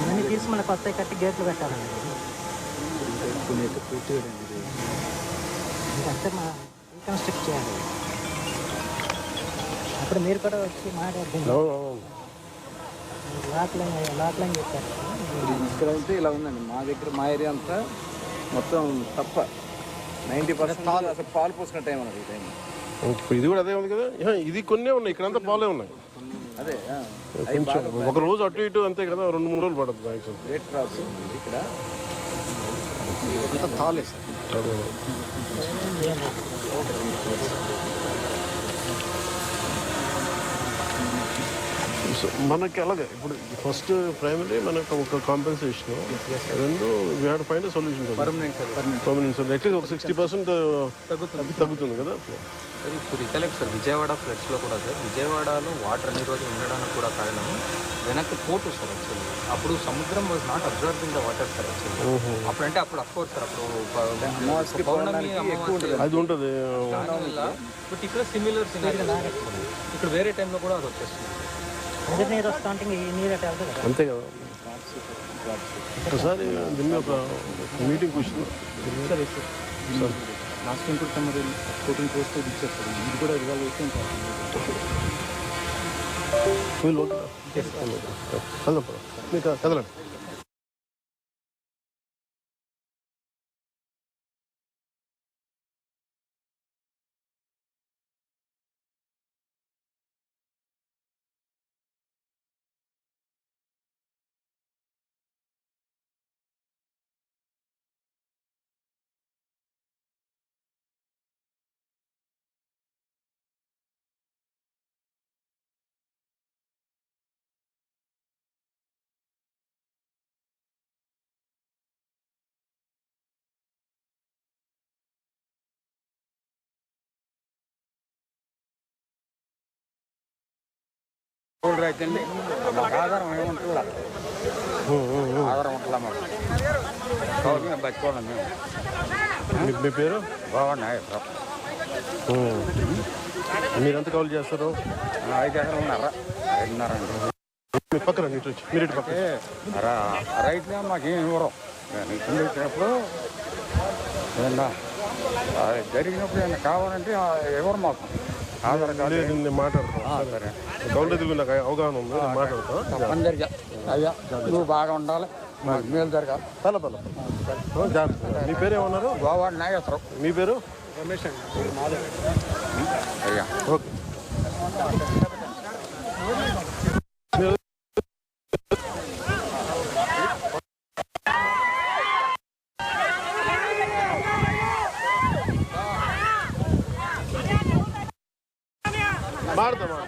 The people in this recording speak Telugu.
ఇవన్నీ తీసి మళ్ళీ కొత్త కట్టి గేట్లు పెట్టాలండి ఇదంతా మా రీకన్స్ట్రక్ట్ చేయాలి. అప్పుడు మీరు కూడా వచ్చి మాట్లాడుతుంది లాక్లని లాక్లని చెప్పారు. ఇక్కడ అయితే ఇలా ఉందండి. మా దగ్గర మా ఏరియా అంతా మొత్తం తప్ప. నైంటీ పర్సెంట్ అసలు పాలు పోసుకున్న టైం అన్నది ఈ టైం. ఇప్పుడు ఇది కూడా అదే ఉంది కదా? ఇది కొన్నే ఉన్నాయి ఇక్కడంతా పాలే ఉన్నాయి. అదే ఆ, కొంచెం ఒక రోజు అటు ఇటు అంతే కదా రెండు మూడు రోజులు పడుతుంది మ్యాక్సిమం రేట్ క్రాప్స్ ఉంది ఇక్కడ. అంతా తాలే సార్. సో మనకి అలాగే ఇప్పుడు ఫస్ట్ ప్రైమరీ మనకు ఒక కాంపెన్సేషన్ రెండు we had find solution permanent sir permanent permanent sir at least ఒక సిక్స్టీ పర్సెంట్ తగ్గుతుంది. కదా? సార్ ఇప్పుడు రికలెక్ట్ సార్ విజయవాడ ఫ్లడ్స్లో కూడా సార్ విజయవాడలో వాటర్ అన్ని రోజులు ఉండడానికి కూడా కారణం వెనక్కి పోటు సార్ యాక్చువల్లీ అప్పుడు సముద్రం was not observing the water sir actually అప్పుడంటే అప్పుడు అఫ్కోర్స్ సార్ అప్పుడు పౌర్ణమి అది ఉంటుంది. దానివల్ల బట్ ఇక్కడ సిమిలర్ సినారీ ఇక్కడ వేరే టైంలో కూడా అది వచ్చేస్తుంది. అదే నీరు వస్తూ ఉంటే ఇంక ఈ నీరు అట్లా వెళ్తుంది కదా. అంతే కదా. ఒకసారి దీన్ని ఒక మీటింగ్ కూర్చున్నాం సార్ లాస్ట్ టైం కూడా ఫోర్టీన్ పోస్ట్ ఇచ్చారు సార్ ఇది కూడా అయితే వీళ్ళు ఓకే కదలండి. అయితే అండి మాకు ఆధారం ఏముంటుందా ఆధారం ఉంటుందా మాకు? కాబట్టి మేము మీ- పేరు? బాగున్నాయి. మీరెంత కాల్ చేస్తారు? ఐదు ఎకరాలు ఉన్నారా. ఐదున్నర అండి. పక్కన మీరు ఇటు పక్కన. రైతులే మాకేం ఇవ్వరు. ఏమన్నా అది జరిగినప్పుడు ఏమన్నా కావాలంటే ఆ ఎవరు మాకు ఆధార్ కార్డు గవర్నమెంట్ దగ్గర నాకు అవగాహన ఉంది మాట్లాడతాను అందరిగా అయ్యా నువ్వు బాగా ఉండాలి. మాకు మేలు జరగాలి. పల పల జాగ్రత్త. మీ పేరు ఏమన్నారు? గోవా నాగేశ్వరం మీ పేరు? అయ్యా. ఓకే. ಮಾಡ್ತಾ ಮಾಡ್ತಾ.